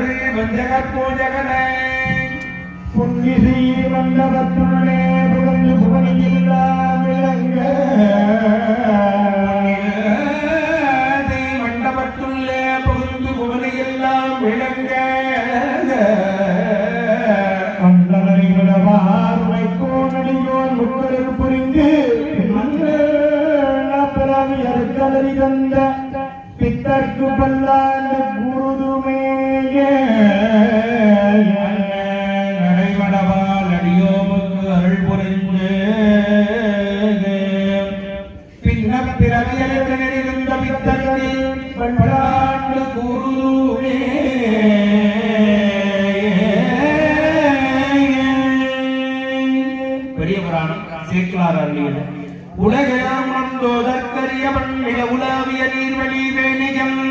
மன்னர்கள் வஞ்சகப் பூஜகனே பொன்னிசி மண்டபத்துள்ளே புகழ்ந்து புகழில்லா விளங்க மண்டபத்துள்ளே புகுந்து புகழையெல்லாம் விளங்க அந்தனை விடவார் வைக்கோனடியோன் முக்கருக்கு புரிந்து பிறவி அறுத்தலறி தந்த பித்தர்க்கு பல்லாண்டு குருதுமேய. நடைமடவால் அடியோமுக்கு அருள் புரிந்து. பின்ன பிறவியலிருந்த பித்தருக்கு பல்லாண்டு பெரிய புராணம் சேக்கலார் அருளியது. உலகெல்லாம் வந்தோதற்கரிய மண்ணில உலாவிய நீர்வழி வேணியம்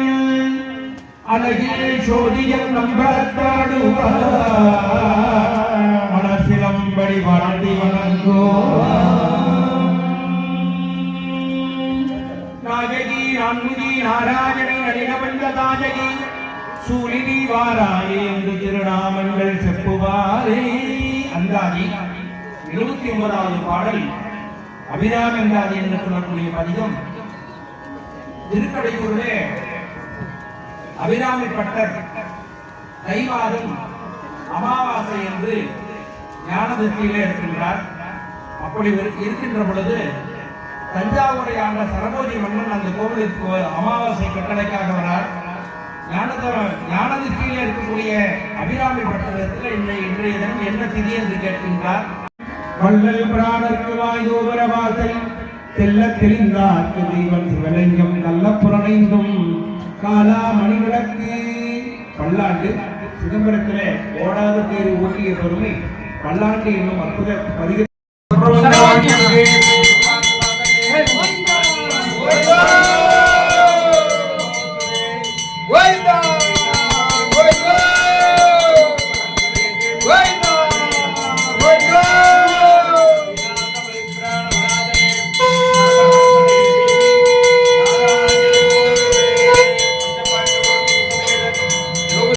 அழகில் சோதியம் நம்பரத்தாடுவார் மனசிலம்படி வாழ்த்தி வணங்கோ நாயகி நான்முகி நாராயணி நளினவந்த தாயகி சூலினி வாராயே என்று திருநாமங்கள் செப்புவாரே. அந்தாதி இருபத்தி ஒன்பதாவது பாடல். அபிராமந்தாதி என்று சொல்லக்கூடிய பதிகம். திருக்கடையூரிலே அபிராமி பட்டர் தை மாதம் அமாவாசை என்று ஞானதிருப்தியிலே இருக்கின்றார். அப்படி இருக்கின்ற பொழுது தஞ்சாவூரை ஆண்ட சரபோஜி மன்னன் அந்த கோவிலுக்கு அமாவாசை கட்டளைக்காக வரார். ஞானதர ஞானதிருப்தியிலே இருக்கக்கூடிய அபிராமி பட்டத்தில் இன்றைய இன்றைய தினம் என்ன திதி என்று கேட்கின்றார். வள்ளல் பிராணர்க்கு வாய்தோபர வாசல் தெல்ல தெளிந்தார் தெய்வம் சிவலிங்கம் நல்ல புறனைந்தும் காலா மணிவிளக்கு பல்லாண்டு சிதம்பரத்திலே ஓடாத தேர் ஓட்டிய பெருமை பல்லாண்டு என்னும் அற்புத பதிவு